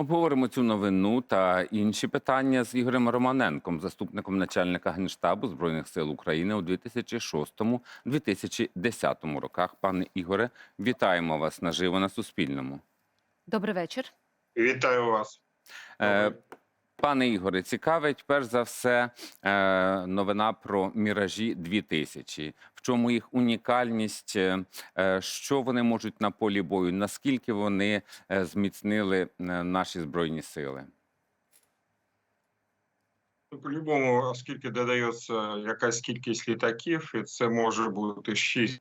Обговоримо цю новину та інші питання з Ігорем Романенком, заступником начальника генштабу збройних сил України у 2006-2010 роках. Пане Ігоре, вітаємо вас наживо на Суспільному. Добрий вечір. Вітаю вас. Е, Пане Ігоре, цікавить перш за все е, новина про міражі 2000. В чому їх унікальність? е, е, Що вони можуть на полі бою? Наскільки вони зміцнили наші збройні сили? По-любому, оскільки додається якась кількість літаків, і це може бути 6-10,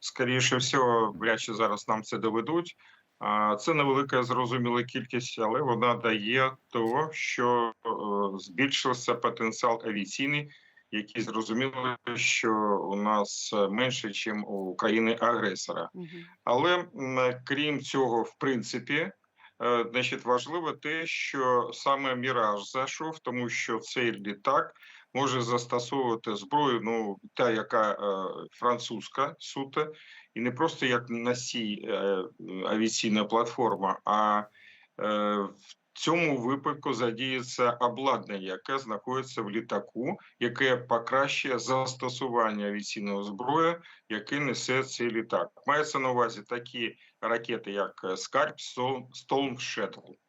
скоріше всього, вряд чи зараз нам це доведуть. Це невелика зрозуміла кількість, але вона дає того, що е, збільшився потенціал авіаційний, який зрозуміло, що у нас менше, ніж у країни-агресора. Але крім цього, в принципі, е, значить, важливо те, що саме Міраж зайшов, тому що цей літак може застосовувати зброю, ну та яка е, французька суто, і не просто як носій е, авіаційна платформа, а е, в цьому випадку задіється обладнання, яке знаходиться в літаку, яке покращує застосування авіаційної зброї, яке несе цей літак. Мається на увазі такі ракети, як е, Скальп, Storm Shadow.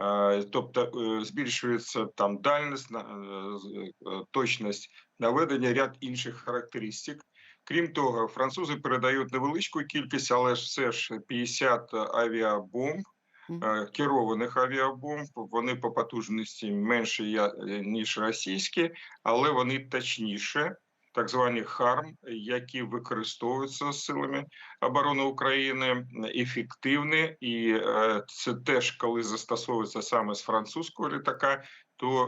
Е, Тобто е, збільшується там дальність, е, е, точність наведення, ряд інших характеристик. Крім того, французи передають невеличку кількість, але ж все ж 50 авіабомб, керованих авіабомб. Вони по потужності менші ніж російські, але вони точніше. Так звані ХАРМ, які використовуються силами оборони України, ефективні, і е, це теж коли застосовується саме з французького літака, то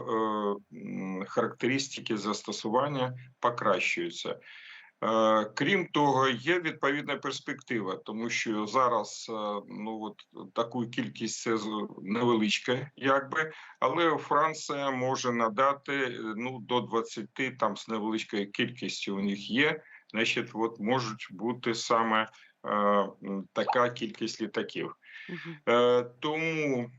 е, характеристики застосування покращуються. Е, Крім того, є відповідна перспектива, тому що зараз е, ну от таку кількість це невеличка, якби, але Франція може надати е, ну до 20, там з невеличкою кількістю у них є. Значить, от можуть бути саме е, така кількість літаків. Е, Тому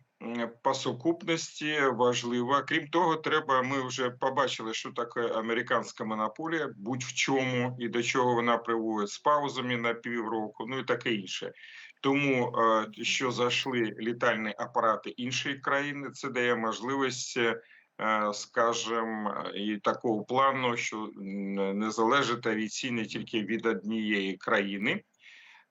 по сукупності важливо. Крім того, треба. Ми вже побачили, що таке американська монополія, будь-в чому і до чого вона приводить з паузами на півроку, ну і таке інше. Тому е, що зайшли літальні апарати іншої країни, це дає можливість. е, Скажем, і такого плану, що не залежить авіаційно тільки від однієї країни,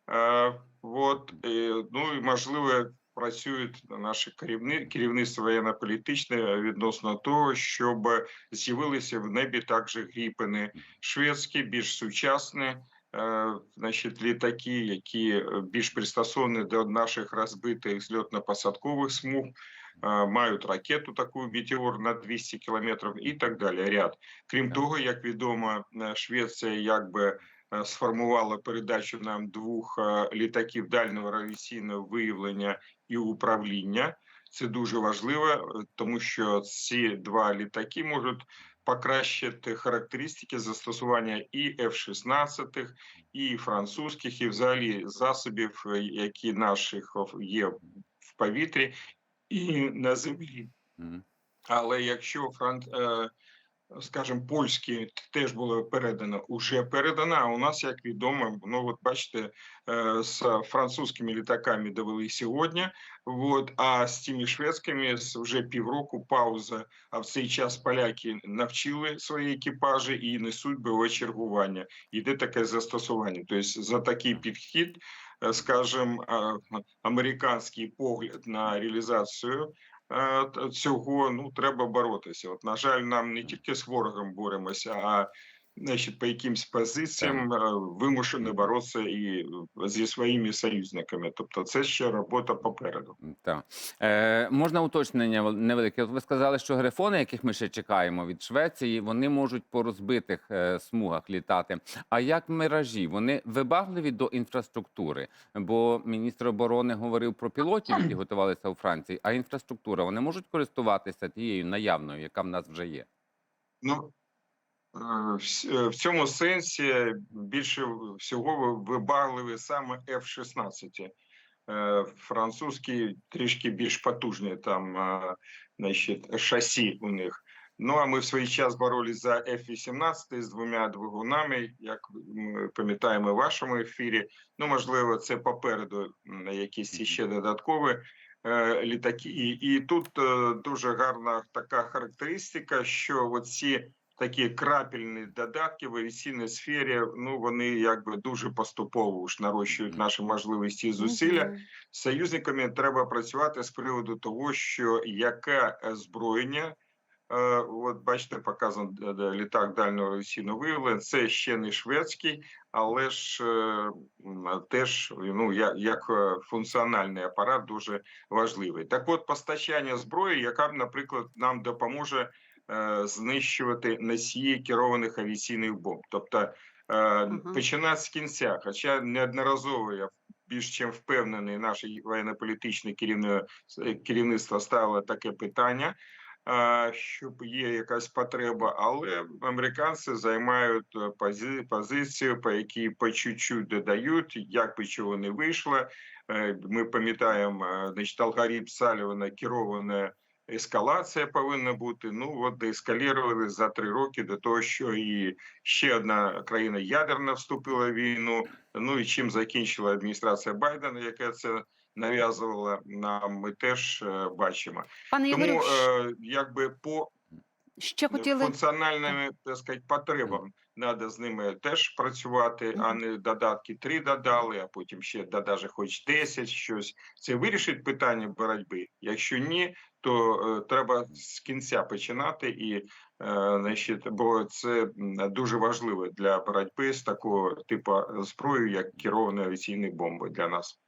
Е, От, е, ну і можливо, працюють наші керівни, керівництво воєнно-політичне відносно того, щоб з'явилися в небі також гріпени шведські, більш сучасні, е, значить, літаки, які е, більш пристосовані до наших розбитих зльотно-посадкових смуг, е, мають ракету таку «Метеор» на 200 кілометрів і так далі. Ряд. Крім того, як відомо, Швеція якби сформувала передачу нам двох літаків дальнього радіаційного виявлення і управління. Це дуже важливо, е, тому що ці два літаки можуть покращити характеристики застосування і F-16, і французьких, і взагалі засобів, е, які наших є в повітрі і на землі. Але якщо франц, е, скажімо, польські теж було передано, уже передано. А у нас, як відомо, ну от бачите, е, з французькими літаками довели сьогодні. От, а з тими шведськими з вже півроку пауза. А в цей час поляки навчили свої екіпажі і несуть бойове чергування. Іде таке застосування. Тобто за такий підхід, е, скажімо, е, американський погляд на реалізацію цього ну треба боротися. От на жаль, нам не тільки з ворогом боремося, а значить, по якимсь позиціям е, вимушені боротися і зі своїми союзниками. Тобто, це ще робота попереду. Так. Е, можна уточнення вел- невелике. От ви сказали, що грифони, яких ми ще чекаємо від Швеції, вони можуть по розбитих е, смугах літати. А як миражі? Вони вибагливі до інфраструктури? Бо міністр оборони говорив про пілотів, які готувалися у Франції. А інфраструктура вони можуть користуватися тією наявною, яка в нас вже є? Ну в цьому сенсі більше всього вибагливі саме F-16. Е, Французькі трішки більш потужні там е, значить, шасі у них. Ну а ми в свій час боролись за F-18 з двома двигунами, як ми пам'ятаємо в вашому ефірі. Ну можливо, це попереду якісь ще додаткові е, літаки. І, і тут е, дуже гарна така характеристика, що оці такі крапельні додатки в авіаційній сфері, ну вони якби дуже поступово ж нарощують наші можливості і зусилля. З союзниками треба працювати з приводу того, що яке озброєння. Е, от бачите, д- літак дальнього авіаційного виявлення. Це ще не шведський, але ж е, теж ну як, е, функціональний апарат дуже важливий. Так, от постачання зброї, яка б, наприклад, нам допоможе знищувати носії керованих авіаційних бомб, тобто е, починати з кінця. Хоча неодноразово я більш чим впевнений, наше воєнно-політичне керівництво ставило таке питання. Щоб є якась потреба, але американці займають е, пози, позицію, по якій по чуть-чуть додають, як би чого не вийшло. Е, Ми пам'ятаємо, е, значить, алгоритм Салівана керована ескалація повинна бути. Ну от деескалірували за три роки до того, що і ще одна країна ядерна вступила в війну. Ну і чим закінчила адміністрація Байдена, яка це нав'язувала нам, ми теж е, бачимо. Пане Тому Ігорю, е, якби по ще хотіли функціональним так сказати, потребам треба з ними теж працювати, а не додатки три додали, а потім ще додаje хоч 10 щось. Це вирішить питання боротьби. Якщо ні, то е, треба з кінця починати і е, значить, бо це дуже важливо для боротьби з такого типу зброї, як керовані авіаційні бомби для нас.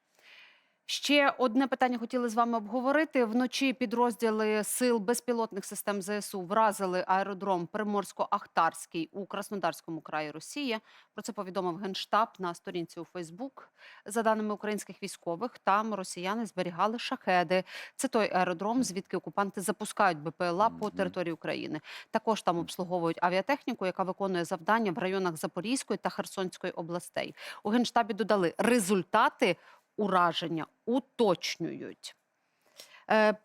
Ще одне питання хотіли з вами обговорити. Вночі підрозділи сил безпілотних систем ЗСУ вразили аеродром Приморсько-Ахтарський у Краснодарському краї Росії. Про це повідомив Генштаб на сторінці у Фейсбук. За даними українських військових, там росіяни зберігали шахеди. Це той аеродром, звідки окупанти запускають БПЛА по території України. Також там обслуговують авіатехніку, яка виконує завдання в районах Запорізької та Херсонської областей. У генштабі додали результати ураження уточнюють. Е,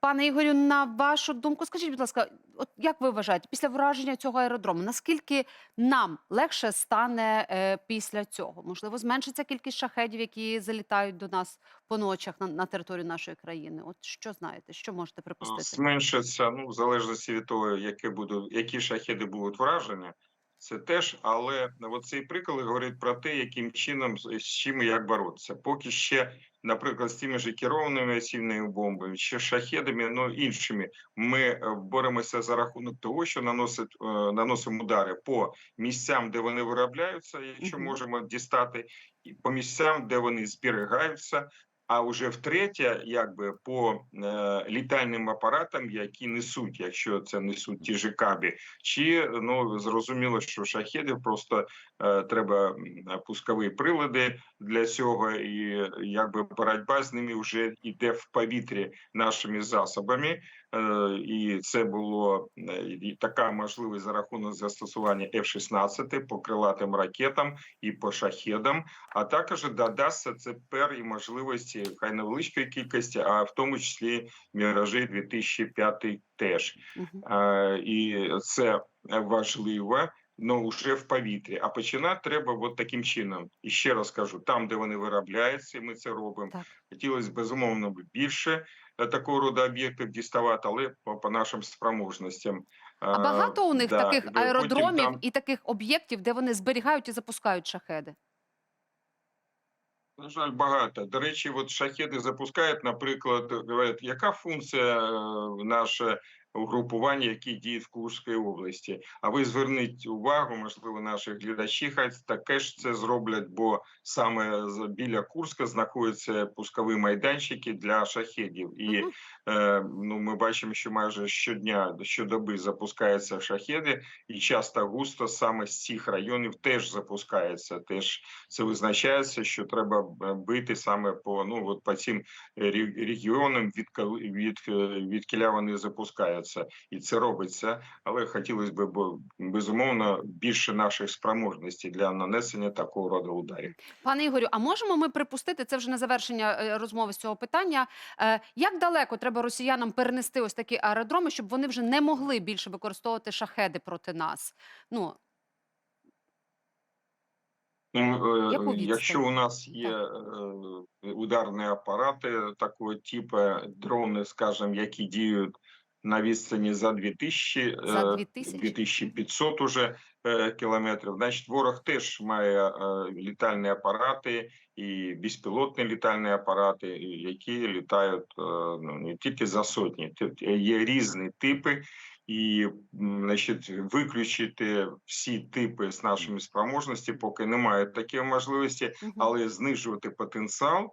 пане Ігорю, на вашу думку, скажіть, будь ласка, от як ви вважаєте, після враження цього аеродрому, наскільки нам легше стане е, після цього? Можливо, зменшиться кількість шахедів, які залітають до нас по ночах на, на територію нашої країни? От що знаєте, що можете припустити? Зменшиться, ну, в залежності від того, які будуть, які шахеди будуть вражені, це теж, але цей приклад говорить про те, яким чином з чим і як боротися. Поки ще, наприклад, з тими ж керованими авіаційними бомбами, чи шахедами, ну іншими, ми е, боремося за рахунок того, що наносить е, наносимо удари по місцям, де вони виробляються, якщо можемо дістати, і по місцям, де вони зберігаються. А вже втретє, якби по е, літальним апаратам, які несуть, якщо це несуть ті ж кабі, чи ну зрозуміло, що шахедів просто е, треба пускові прилади для цього, і якби боротьба з ними вже йде в повітрі нашими засобами. Е, і це було е, і така можливість за рахунок застосування F-16 по крилатим ракетам і по шахедам, а також додасться тепер і можливості хай невеличкої кількості, а в тому числі міражі 2005 теж. Е, і це важливо. Ну, вже в повітрі. А починати треба от таким чином. І ще раз кажу: там, де вони виробляються, ми це робимо. Так. Хотілося безумовно більше е, такого роду об'єктів діставати, але по, по нашим спроможностям. А багато у них да, таких аеродромів там- і таких об'єктів, де вони зберігають і запускають шахеди? На жаль, багато. До речі, от шахеди запускають, наприклад, говорять, яка функція наша наше угрупування, які діють в Курській області. А ви зверніть увагу, можливо, наші глядачі, хай таке ж це зроблять, бо саме біля Курська знаходяться пускові майданчики для шахедів. І е, ну, ми бачимо, що майже щодня, щодоби запускаються шахеди, і часто густо саме з цих районів теж запускається. Теж це визначається, що треба е, бити саме по ну от по цим ре- регіонам, від від, від кіля вони запускають. Залишається, і це робиться. Але хотілося б безумовно більше наших спроможностей для нанесення такого роду ударів. Пане Ігорю, а можемо ми припустити, це вже на завершення е, розмови з цього питання, е, як далеко треба росіянам перенести ось такі аеродроми, щоб вони вже не могли більше використовувати шахеди проти нас? Ну, Ну, е, якщо у нас є ударні апарати такого типу, дрони, скажімо, які діють на відстані за 2000, За е, 2000? 2500 уже е, кілометрів, значить ворог теж має е, літальні апарати і безпілотні літальні апарати, які літають е, ну, не тільки за сотні, є різні типи. І значить, виключити всі типи з нашими спроможності, поки немає такої можливості, але знижувати потенціал е,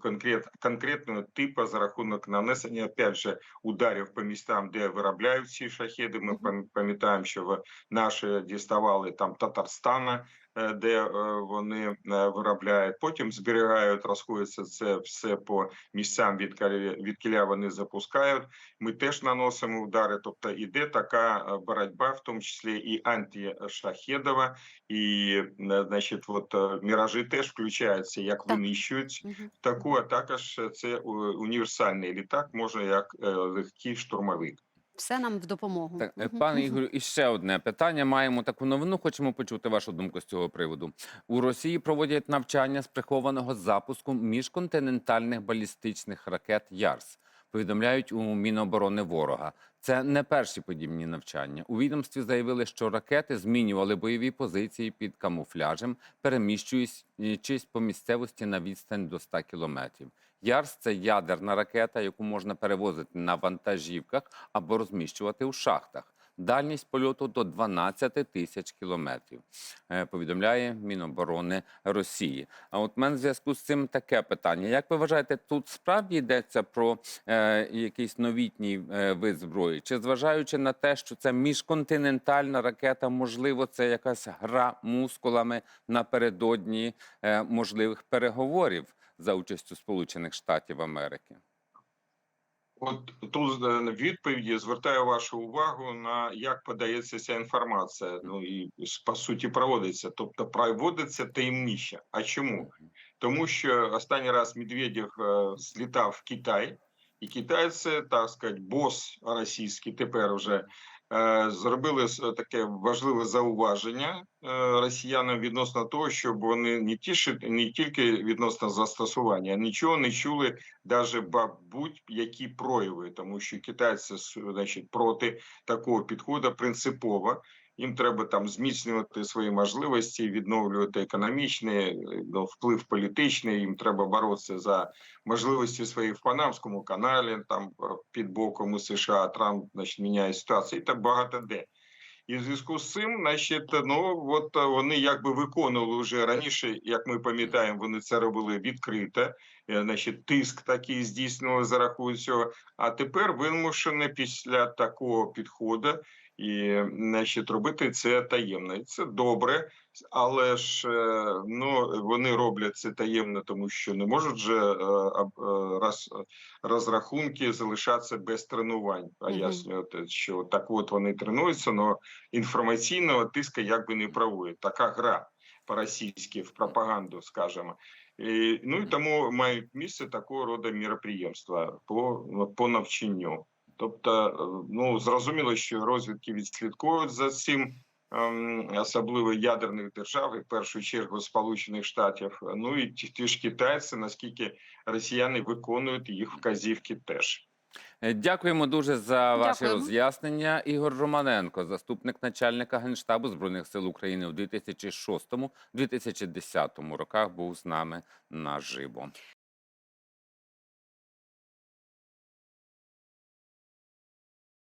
конкрет, конкретного типу за рахунок нанесення опять же ударів по містам, де виробляють ці шахеди. Ми пам'ятаємо, що наші діставали там Татарстана, е, де е, вони е, виробляють. Потім зберігають, розходяться це все по місцям, від відкіля вони запускають. Ми теж наносимо удари. Тобто іде така е, боротьба, в тому числі і антишахедова, і е, значить, от е, міражі теж включаються, як винищують Мгм. таку, а також це е, універсальний літак, може як е, легкий штурмовик. Все нам в допомогу. Так, е, пане. Ігорю, і ще одне питання. Маємо таку новину. Хочемо почути вашу думку з цього приводу. У Росії проводять навчання з прихованого запуску міжконтинентальних балістичних ракет ЯРС. Повідомляють у Міноборони ворога. Це не перші подібні навчання. У відомстві заявили, що ракети змінювали бойові позиції під камуфляжем, переміщуючись по місцевості на відстань до 100 кілометрів. ЯРС це ядерна ракета, яку можна перевозити на вантажівках або розміщувати у шахтах. Дальність польоту до 12 тисяч кілометрів, е, повідомляє Міноборони Росії. А от мене в зв'язку з цим таке питання: як ви вважаєте, тут справді йдеться про е, якийсь новітній е, вид зброї? Чи зважаючи на те, що це міжконтинентальна ракета, можливо, це якась гра мускулами напередодні е, можливих переговорів за участю Сполучених Штатів Америки? От тут е, відповіді звертаю вашу увагу на як подається ця інформація. Ну і по суті проводиться. Тобто проводиться таємніше. А чому? Тому що останній раз Медведєв е, злітав в Китай, і китайці, так сказати, бос російський тепер вже е, зробили таке важливе зауваження е, росіянам відносно того, щоб вони не тіші, не тільки відносно застосування, нічого не чули даже ба- будь-які прояви, тому що китайці значить, проти такого підходу принципово. Їм треба там зміцнювати свої можливості, відновлювати економічний е, ну, вплив політичний. Їм треба боротися за можливості свої в Панамському каналі, там е, під боком у США. Трамп значить, міняє ситуацію і так багато де. І в зв'язку з цим, значить, ну от е, вони якби виконували вже раніше, як ми пам'ятаємо, вони це робили відкрито. е, Значить, тиск такий здійснювали за рахунок цього. А тепер вимушені після такого підходу і значить, робити це таємно. І це добре, але ж е, ну вони роблять це таємно, тому що не можуть же е, е, роз, розрахунки залишатися без тренувань. Пояснювати, що так от вони тренуються, але інформаційного тиска якби не проводять. Така гра по-російськи в пропаганду, скажімо. І, ну і тому мають місце такого роду міроприємства по, по навчанню. Тобто, е, ну зрозуміло, що розвідки відслідковують за цим, ем, особливо ядерних держав, і в першу чергу Сполучених Штатів. Ну і ті, ті ж китайці, наскільки росіяни виконують їх вказівки теж. Е, Дякуємо дуже за ваші Дякуємо. роз'яснення. Ігор Романенко, заступник начальника Генштабу Збройних сил України у 2006-2010 роках, був з нами наживо.